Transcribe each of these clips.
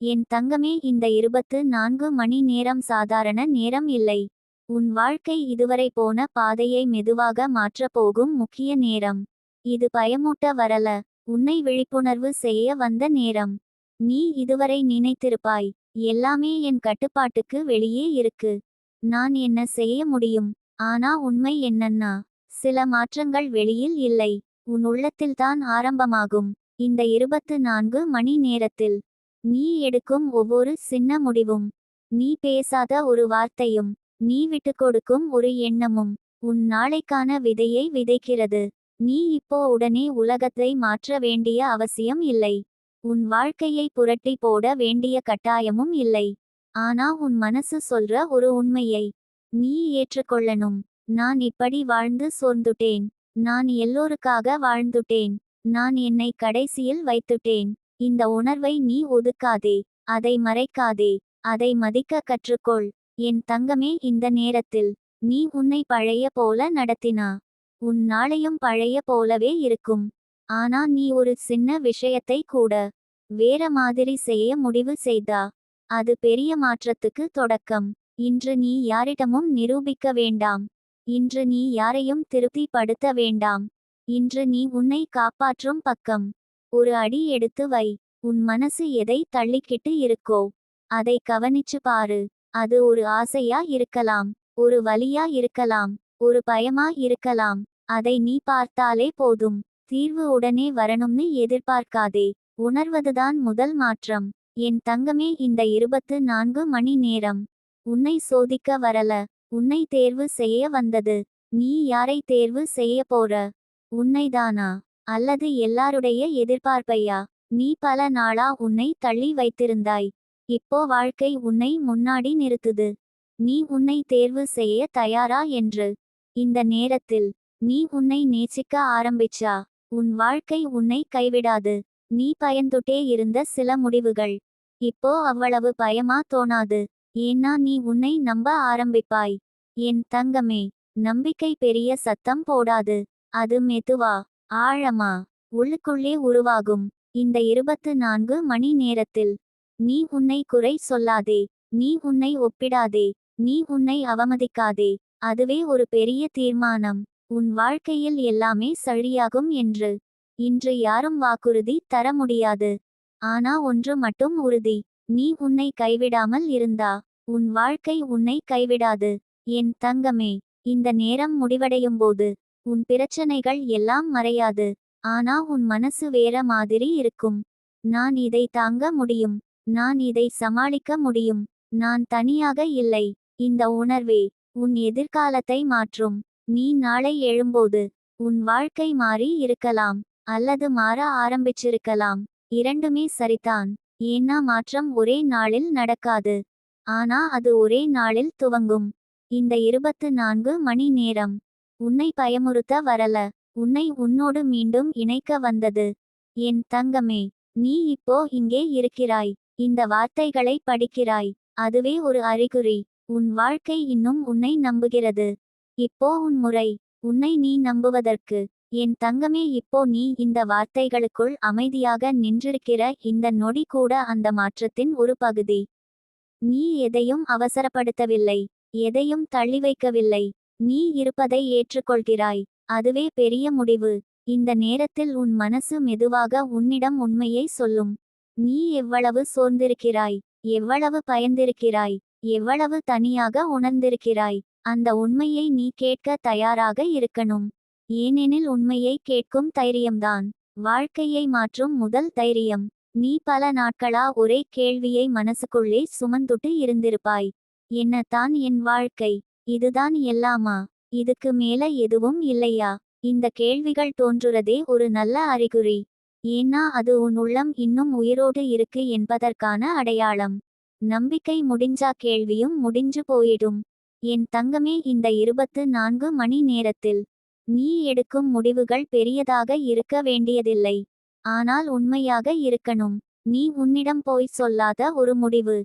என் தங்கமே இந்த இருபத்து நான்கு மணி நேரம் சாதாரண நேரம் இல்லை. உன் வாழ்க்கை இதுவரை போன பாதையை மெதுவாக மாற்றப் போகும் முக்கிய நேரம். இது பயமூட்ட வரல. உன்னை விழிப்புணர்வு செய்ய வந்த நேரம். நீ இதுவரை நினைத்திருப்பாய். எல்லாமே என் கட்டுப்பாட்டுக்கு வெளியே இருக்கு. நான் என்ன செய்ய முடியும்? ஆனா உண்மை என்னன்னா சில மாற்றங்கள் வெளியில் இல்லை. உன் உள்ளத்தில்தான் ஆரம்பமாகும். இந்த இருபத்து நான்கு மணி நேரத்தில் நீ எடுக்கும் ஒவ்வொரு சின்ன முடிவும் நீ பேசாத ஒரு வார்த்தையும் நீ விட்டுக்கொடுக்கும் ஒரு எண்ணமும் உன் நாளைக்கான விதையை விதைக்கிறது. நீ இப்போ உடனே உலகத்தை மாற்ற வேண்டிய அவசியம் இல்லை. உன் வாழ்க்கையை புரட்டி போட வேண்டிய கட்டாயமும் இல்லை. ஆனா உன் மனசு சொல்ற ஒரு உண்மையை நீ ஏற்றுக்கொள்ளணும். நான் இப்படி வாழ்ந்து சோர்ந்துட்டேன். நான் எல்லோருக்காக வாழ்ந்துட்டேன். நான் என்னை கடைசியில் வைத்துட்டேன். இந்த உணர்வை நீ ஒதுக்காதே அதை மறைக்காதே அதை மதிக்க கற்றுக்கொள். என் தங்கமே இந்த நேரத்தில் நீ உன்னை பழைய போல நடத்தினா உன் நாளையும் பழைய போலவே இருக்கும். ஆனா நீ ஒரு சின்ன விஷயத்தை கூட வேற மாதிரி செய்ய முடிவு செய்தா? அது பெரிய மாற்றத்துக்கு தொடக்கம். இன்று நீ யாரிடமும் நிரூபிக்க வேண்டாம். இன்று நீ யாரையும் திருப்திப்படுத்த வேண்டாம். இன்று நீ உன்னை காப்பாற்றும் பக்கம். ஒரு அடி எடுத்து வை. உன் மனசு எதை தள்ளிக்கிட்டு இருக்கோ அதை கவனிச்சு பாரு. அது ஒரு ஆசையா இருக்கலாம் ஒரு வலியா இருக்கலாம் ஒரு பயமா இருக்கலாம். அதை நீ பார்த்தாலே போதும். தீர்வு உடனே வரணும்னு எதிர்பார்க்காதே. உணர்வதுதான் முதல் மாற்றம். என் தங்கமே இந்த இருபத்து நான்கு மணி நேரம். உன்னை சோதிக்க வரல. உன்னை தேர்வு செய்ய வந்தது. நீ யாரை தேர்வு செய்ய போற? உன்னைதானா? அல்லது எல்லாருடைய எதிர்பார்ப்பையா? நீ பல நாளா உன்னை தள்ளி வைத்திருந்தாய். இப்போ வாழ்க்கை உன்னை முன்னாடி நிறுத்துது. நீ உன்னை தேர்வு செய்ய தயாரா என்று. இந்த நேரத்தில் நீ உன்னை நேசிக்க ஆரம்பிச்சா? உன் வாழ்க்கை உன்னை கைவிடாது. நீ பயந்துட்டே இருந்த சில முடிவுகள். இப்போ அவ்வளவு பயமா தோணாது. ஏன்னா நீ உன்னை நம்ப ஆரம்பிப்பாய். என் தங்கமே நம்பிக்கை பெரிய சத்தம் போடாது. அது மெதுவா ஆழமா உள்ளுக்குள்ளே உருவாகும். இந்த இருபத்து நான்கு மணி நேரத்தில் நீ உன்னை குறை சொல்லாதே நீ உன்னை ஒப்பிடாதே நீ உன்னை அவமதிக்காதே அதுவே ஒரு பெரிய தீர்மானம். உன் வாழ்க்கையில் எல்லாமே சரியாகும் என்று இன்று யாரும் வாக்குறுதி தர முடியாது. ஆனா ஒன்று மட்டும் உறுதி நீ உன்னை கைவிடாமல் இருந்தா உன் வாழ்க்கை உன்னை கைவிடாது. என் தங்கமே இந்த நேரம் முடிவடையும் போது உன் பிரச்சனைகள் எல்லாம் மறையாது. ஆனா உன் மனசு வேற மாதிரி இருக்கும். நான் இதை தாங்க முடியும். நான் இதை சமாளிக்க முடியும். நான் தனியாக இல்லை. இந்த உணர்வே உன் எதிர்காலத்தை மாற்றும். நீ நாளை எழும்போது உன் வாழ்க்கை மாறி இருக்கலாம். அல்லது மாற ஆரம்பிச்சிருக்கலாம். இரண்டுமே சரிதான். ஏன்னா மாற்றம் ஒரே நாளில் நடக்காது. ஆனா அது ஒரே நாளில் துவங்கும். இந்த இருபத்து நான்கு மணி நேரம். உன்னை பயமுறுத்த வரல. உன்னை உன்னோடு மீண்டும் இணைக்க வந்தது. என் தங்கமே நீ இப்போ இங்கே இருக்கிறாய். இந்த வார்த்தைகளை படிக்கிறாய். அதுவே ஒரு அறிகுறி. உன் வாழ்க்கை இன்னும் உன்னை நம்புகிறது. இப்போ உன் முறை. உன்னை நீ நம்புவதற்கு. என் தங்கமே இப்போ நீ இந்த வார்த்தைகளுக்குள் அமைதியாக நின்றிருக்கிற இந்த நொடி கூட அந்த மாற்றத்தின் ஒரு பகுதி. நீ எதையும் அவசரப்படுத்தவில்லை. எதையும் தள்ளி வைக்கவில்லை. நீ இருப்பதை ஏற்றுக்கொள்கிறாய். அதுவே பெரிய முடிவு. இந்த நேரத்தில் உன் மனசு மெதுவாக உன்னிடம் உண்மையை சொல்லும். நீ எவ்வளவு சோர்ந்திருக்கிறாய். எவ்வளவு பயந்திருக்கிறாய். எவ்வளவு தனியாக உணர்ந்திருக்கிறாய். அந்த உண்மையை நீ கேட்க தயாராக இருக்கணும். ஏனெனில் உண்மையை கேட்கும் தைரியம்தான். வாழ்க்கையை மாற்றும் முதல் தைரியம். நீ பல நாட்களா ஒரே கேள்வியை மனசுக்குள்ளே சுமந்துட்டு இருந்திருப்பாய். என்னத்தான் என் வாழ்க்கை. இதுதான் எல்லாமா? இதுக்கு மேல எதுவும் இல்லையா? இந்த கேள்விகள் தோன்றுறதே ஒரு நல்ல அறிகுறி. ஏன்னா அது உன் உள்ளம் இன்னும் உயிரோடு இருக்கு என்பதற்கான அடையாளம். நம்பிக்கை முடிஞ்சா கேள்வியும் முடிஞ்சு போயிடும். என் தங்கமே இந்த இருபத்து நான்கு மணி நேரத்தில் நீ எடுக்கும் முடிவுகள் பெரியதாக இருக்க வேண்டியதில்லை. ஆனால் உண்மையாக இருக்கணும். நீ உன்னிடம் போய் சொல்லாத ஒரு முடிவு.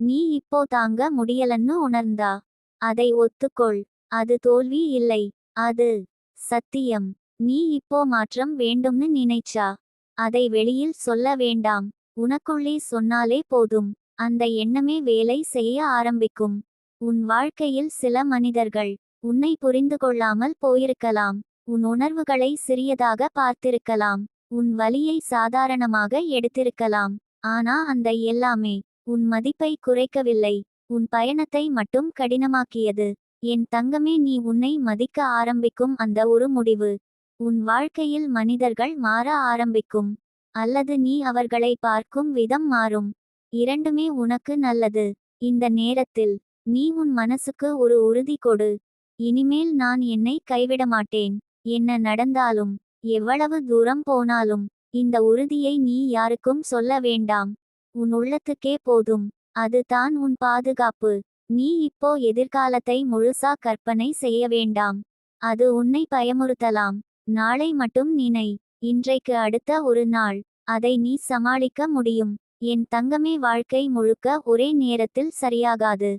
நீ இப்போ தாங்க முடியலன்னு உணர்ந்தா. அதை ஒத்துக்கொள். அது தோல்வி இல்லை. அது சத்தியம். நீ இப்போ மாற்றம் வேண்டும்னு நினைச்சா? அதை வெளியில் சொல்ல வேண்டாம். உனக்குள்ளே சொன்னாலே போதும். அந்த எண்ணமே வேலை செய்ய ஆரம்பிக்கும். உன் வாழ்க்கையில் சில மனிதர்கள் உன்னை புரிந்து கொள்ளாமல் போயிருக்கலாம். உன் உணர்வுகளை சிறியதாக பார்த்திருக்கலாம். உன் வலியை சாதாரணமாக எடுத்திருக்கலாம். ஆனா அந்த எல்லாமே உன் மதிப்பை குறைக்கவில்லை. உன் பயணத்தை மட்டும் கடினமாக்கியது. என் தங்கமே நீ உன்னை மதிக்க ஆரம்பிக்கும் அந்த ஒரு முடிவு. உன் வாழ்க்கையில் மனிதர்கள் மாற ஆரம்பிக்கும். அல்லது நீ அவர்களை பார்க்கும் விதம் மாறும். இரண்டுமே உனக்கு நல்லது. இந்த நேரத்தில் நீ உன் மனசுக்கு ஒரு உறுதி கொடு. இனிமேல் நான் என்னை கைவிட மாட்டேன். என்ன நடந்தாலும் எவ்வளவு தூரம் போனாலும் இந்த உறுதியை நீ யாருக்கும் சொல்ல வேண்டாம். உன் உள்ளத்துக்கே போதும். அது தான் உன் பாதுகாப்பு. நீ இப்போ எதிர்காலத்தை முழுசா கற்பனை செய்ய வேண்டாம். அது உன்னை பயமுறுத்தலாம். நாளை மட்டும் நினை. இன்றைக்கு அடுத்த ஒரு நாள். அதை நீ சமாளிக்க முடியும். என் தங்கமே வாழ்க்கை முழுக்க ஒரே நேரத்தில் சரியாகாது.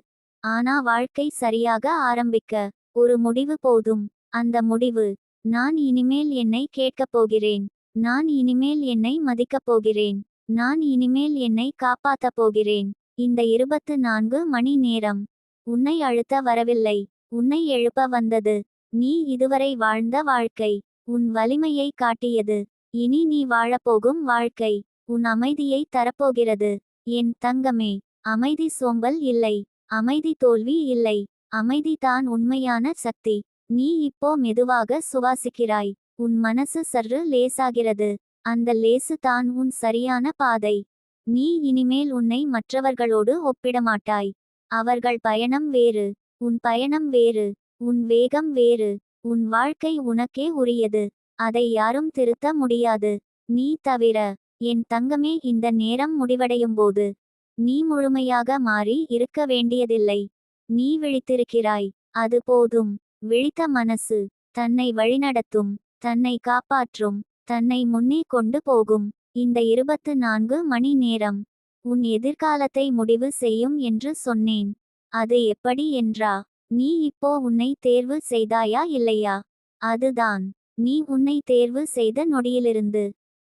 ஆனா வாழ்க்கை சரியாக ஆரம்பிக்க. ஒரு முடிவு போதும். அந்த முடிவு. நான் இனிமேல் என்னை கேட்கப் போகிறேன். நான் இனிமேல் என்னை மதிக்கப் போகிறேன். நான் இனிமேல் என்னை காப்பாத்தப் போகிறேன். இந்த இருபத்து நான்கு மணி நேரம். உன்னை அழுத்த வரவில்லை. உன்னை எழுப்ப வந்தது. நீ இதுவரை வாழ்ந்த வாழ்க்கை. உன் வலிமையை காட்டியது. இனி நீ வாழப்போகும் வாழ்க்கை. உன் அமைதியை தரப்போகிறது. என் தங்கமே அமைதி சோம்பல் இல்லை. அமைதி தோல்வி இல்லை. அமைதி தான் உண்மையான சக்தி. நீ இப்போ மெதுவாக சுவாசிக்கிறாய். உன் மனசு சற்று லேசாகிறது. அந்த லேசு தான் உன் சரியான பாதை. நீ இனிமேல் உன்னை மற்றவர்களோடு ஒப்பிடமாட்டாய். அவர்கள் பயணம் வேறு உன் பயணம் வேறு உன் வேகம் வேறு உன் வாழ்க்கை உனக்கே உரியது. அதை யாரும் திருத்த முடியாது. நீ தவிர என் தங்கமே இந்த நேரம் முடிவடையும் போது நீ முழுமையாக மாறி இருக்க வேண்டியதில்லை. நீ விழித்திருக்கிறாய். அது போதும். விழித்த மனசு தன்னை வழிநடத்தும் தன்னை காப்பாற்றும் தன்னை முன்னே கொண்டு போகும். இந்த இருபத்து நான்கு மணி நேரம். உன் எதிர்காலத்தை முடிவு செய்யும் என்று சொன்னேன். அது எப்படி என்றா? நீ இப்போ உன்னை தேர்வு செய்தாயா இல்லையா? அதுதான். நீ உன்னை தேர்வு செய்த நொடியிலிருந்து.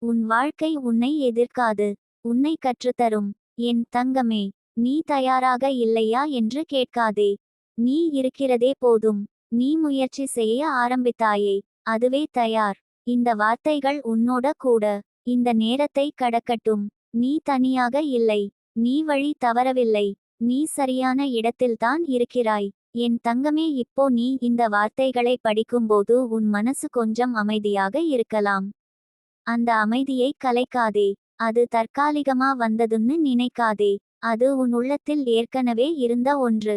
உன் வாழ்க்கை உன்னை எதிர்க்காது. உன்னை கற்றுத்தரும். என் தங்கமே நீ தயாராக இல்லையா என்று கேட்காதே. நீ இருக்கிறதே போதும். நீ முயற்சி செய்ய ஆரம்பித்தாயே. அதுவே தயார். இந்த வார்த்தைகள் உன்னோட கூட. இந்த நேரத்தை கடக்கட்டும். நீ தனியாக இல்லை. நீ வழி தவறவில்லை. நீ சரியான இடத்தில்தான் இருக்கிறாய். என் தங்கமே இப்போ நீ இந்த வார்த்தைகளை படிக்கும்போது உன் மனசு கொஞ்சம் அமைதியாக இருக்கலாம். அந்த அமைதியை கலைக்காதே. அது தற்காலிகமா வந்ததுன்னு நினைக்காதே. அது உன் உள்ளத்தில் ஏற்கனவே இருந்த ஒன்று.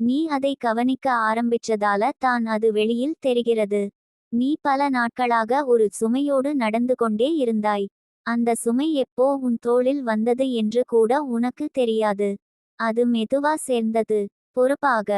நீ அதை கவனிக்க ஆரம்பிச்சதால தான் அது வெளியில் தெரிகிறது. நீ பல நாட்களாக ஒரு சுமையோடு நடந்து கொண்டே இருந்தாய். அந்த சுமை எப்போ உன் தோளில் வந்தது என்று கூட உனக்கு தெரியாது. அது மெதுவா சேர்ந்தது. பொறுப்பாக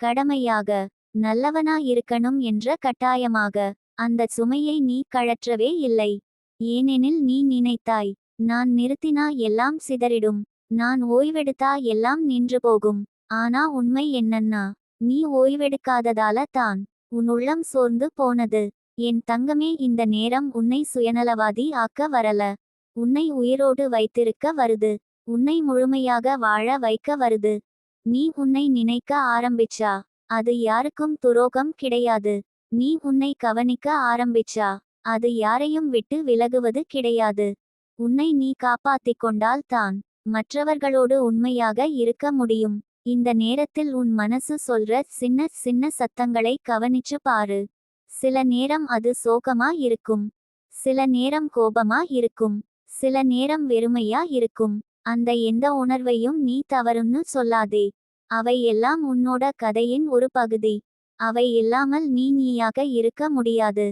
கடமையாக நல்லவனா இருக்கணும் என்ற கட்டாயமாக அந்த சுமையை நீ கழற்றவே இல்லை. ஏனெனில் நீ நினைத்தாய் நான் நிறுத்தினா எல்லாம் சிதறிடும். நான் ஓய்வெடுத்தா எல்லாம் நின்று போகும். ஆனா உண்மை என்னன்னா நீ ஓய்வெடுக்காததால தான். உன் உள்ளம் சோர்ந்து போனது. என் தங்கமே இந்த நேரம் உன்னை சுயநலவாதி ஆக்க வரல. உன்னை உயிரோடு வைத்திருக்க வருது. உன்னை முழுமையாக வாழ வைக்க வருது. நீ உன்னை நினைக்க ஆரம்பிச்சா? அது யாருக்கும் துரோகம் கிடையாது. நீ உன்னை கவனிக்க ஆரம்பிச்சா? அது யாரையும் விட்டு விலகுவது கிடையாது. உன்னை நீ காப்பாத்திக் கொண்டால் தான் மற்றவர்களோடு உண்மையாக இருக்க முடியும். இந்த நேரத்தில் உன் மனசு சொல்ற சின்ன சின்ன சத்தங்களை கவனிச்சு பாரு. சில நேரம் அது சோகமா இருக்கும். சில நேரம் கோபமா இருக்கும். சில நேரம் வெறுமையா இருக்கும். அந்த எந்த உணர்வையும் நீ தவறும்னு சொல்லாதே. அவை எல்லாம் உன்னோட கதையின் ஒரு பகுதி. அவை இல்லாமல் நீ நீயாக இருக்க முடியாது.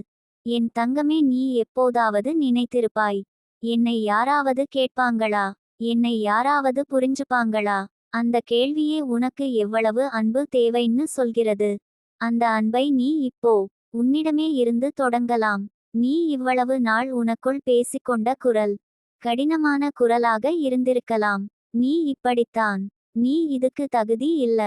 என் தங்கமே நீ எப்போதாவது நினைத்திருப்பாய். என்னை யாராவது கேட்பாங்களா? என்னை யாராவது புரிஞ்சுப்பாங்களா? அந்த கேள்வியே உனக்கு எவ்வளவு அன்பு தேவைன்னு சொல்கிறது. அந்த அன்பை நீ இப்போ உன்னிடமே இருந்து தொடங்கலாம். நீ இவ்வளவு நாள் உனக்குள் பேசிக்கொண்ட குரல் கடினமான குரலாக இருந்திருக்கலாம். நீ இப்படித்தான். நீ இதுக்கு தகுதி இல்ல.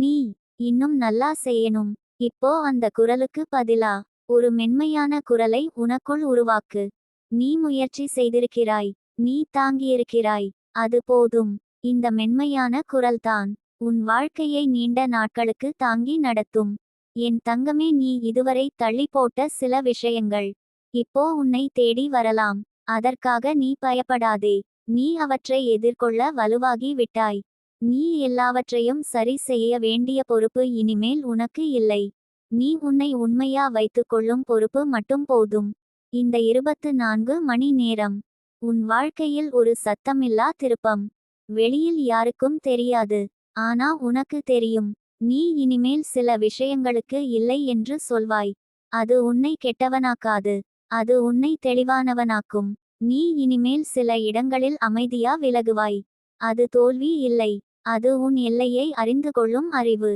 நீ இன்னும் நல்லா செய்யணும். இப்போ அந்த குரலுக்கு பதிலா ஒரு மென்மையான குரலை உனக்குள் உருவாக்கு. நீ முயற்சி செய்திருக்கிறாய். நீ தாங்கியிருக்கிறாய். அது போதும். இந்த மென்மையான குரல்தான். உன் வாழ்க்கையை நீண்ட நாட்களுக்கு தாங்கி நடத்தும். என் தங்கமே நீ இதுவரை தள்ளி போட்ட சில விஷயங்கள். இப்போ உன்னை தேடி வரலாம். அதற்காக நீ பயப்படாதே. நீ அவற்றை எதிர்கொள்ள வலுவாகி விட்டாய். நீ எல்லாவற்றையும் சரி செய்ய வேண்டிய பொறுப்பு இனிமேல் உனக்கு இல்லை. நீ உன்னை உண்மையா வைத்துக் கொள்ளும் பொறுப்பு மட்டும் போதும். இந்த இருபத்து நான்கு மணி நேரம். உன் வாழ்க்கையில் ஒரு சத்தமில்லா திருப்பம். வெளியில் யாருக்கும் தெரியாது. ஆனா உனக்கு தெரியும். நீ இனிமேல் சில விஷயங்களுக்கு இல்லை என்று சொல்வாய். அது உன்னை கெட்டவனாக்காது. அது உன்னை தெளிவானவனாக்கும். நீ இனிமேல் சில இடங்களில் அமைதியா விலகுவாய். அது தோல்வி இல்லை. அது உன் எல்லையை அறிந்து கொள்ளும் அறிவு.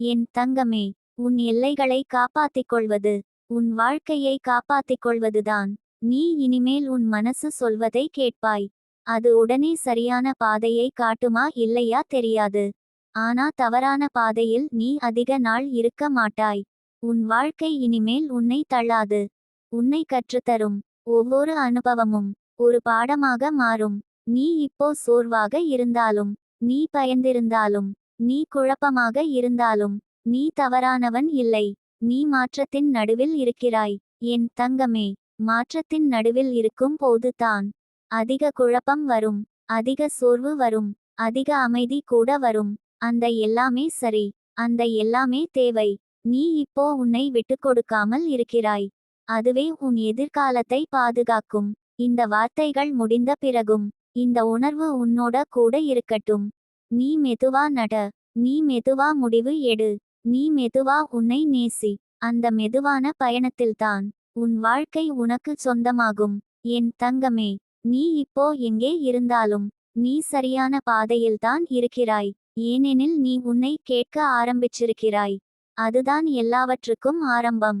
என் தங்கமே உன் எல்லைகளை காப்பாத்திக் கொள்வது உன் வாழ்க்கையை காப்பாத்திக் கொள்வதுதான் நீ இனிமேல் உன் மனசு சொல்வதை கேட்பாய். அது உடனே சரியான பாதையை காட்டுமா இல்லையா தெரியாது. ஆனா தவறான பாதையில் நீ அதிக நாள் இருக்க மாட்டாய். உன் வாழ்க்கை இனிமேல் உன்னை தள்ளாது. உன்னை கற்றுத்தரும். ஒவ்வொரு அனுபவமும் ஒரு பாடமாக மாறும். நீ இப்போ சோர்வாக இருந்தாலும் நீ பயந்திருந்தாலும் நீ குழப்பமாக இருந்தாலும் நீ தவறானவன் இல்லை. நீ மாற்றத்தின் நடுவில் இருக்கிறாய். என் தங்கமே மாற்றத்தின் நடுவில் இருக்கும் போது தான் அதிக குழப்பம் வரும் அதிக சோர்வு வரும் அதிக அமைதி கூட வரும். அந்த எல்லாமே சரி அந்த எல்லாமே தேவை. நீ இப்போ உன்னை விட்டுக்கொடுக்காமல் இருக்கிறாய். அதுவே உன் எதிர்காலத்தை பாதுகாக்கும். இந்த வார்த்தைகள் முடிந்த பிறகும் இந்த உணர்வு உன்னோட கூட இருக்கட்டும். நீ மெதுவா நட நீ மெதுவா முடிவு எடு நீ மெதுவா உன்னை நேசி. அந்த மெதுவான பயணத்தில்தான் உன் வாழ்க்கை உனக்கு சொந்தமாகும். என் தங்கமே நீ இப்போ எங்கே இருந்தாலும் நீ சரியான பாதையில்தான் இருக்கிறாய். ஏனெனில் நீ உன்னை கேட்க ஆரம்பிச்சிருக்கிறாய். அதுதான் எல்லாவற்றுக்கும் ஆரம்பம்.